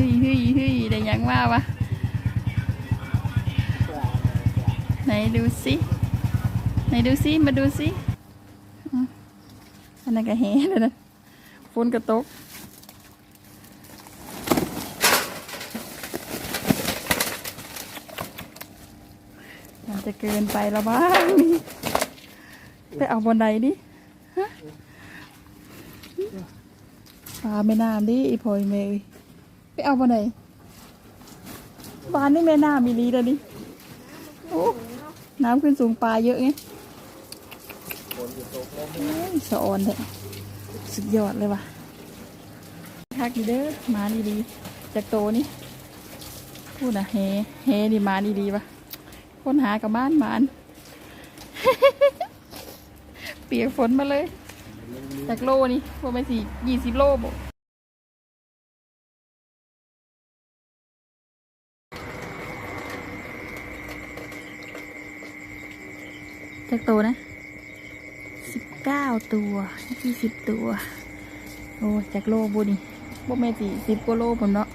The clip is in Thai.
ฮึยฮึยฮึยได้ยังว่าวะไหนดูสิไหนดูสิมาดูสิอันนั้นก็แห่แล้วนะฝนกระตกมันจะเกินไปแล้วบ้างนี่ไปเอาบนใดดิฮะปลาไม่น้ำดิอีพอยเมย์ เอาบนใดบ้านนี่แม่น้ำมีลีแล้วดิโอ้น้ำขึ้นสูงปลาเยอะไงสะออนเลยสุดยอดเลยว่ะทักดีเด้อมาดีๆจากโตนี่พูดนะเฮเฮดีมาดีๆวะค้นหากับบ้านมานเปียกฝนมาเลยจากโลนี่พวกไปสี่ยี่สิบโลบอก จากตัวนะสิบเก้าตัวยี่สิบตัว โอ้จากโลบุนี่บ่แม่สิสิบกว่าโลผมเนาะ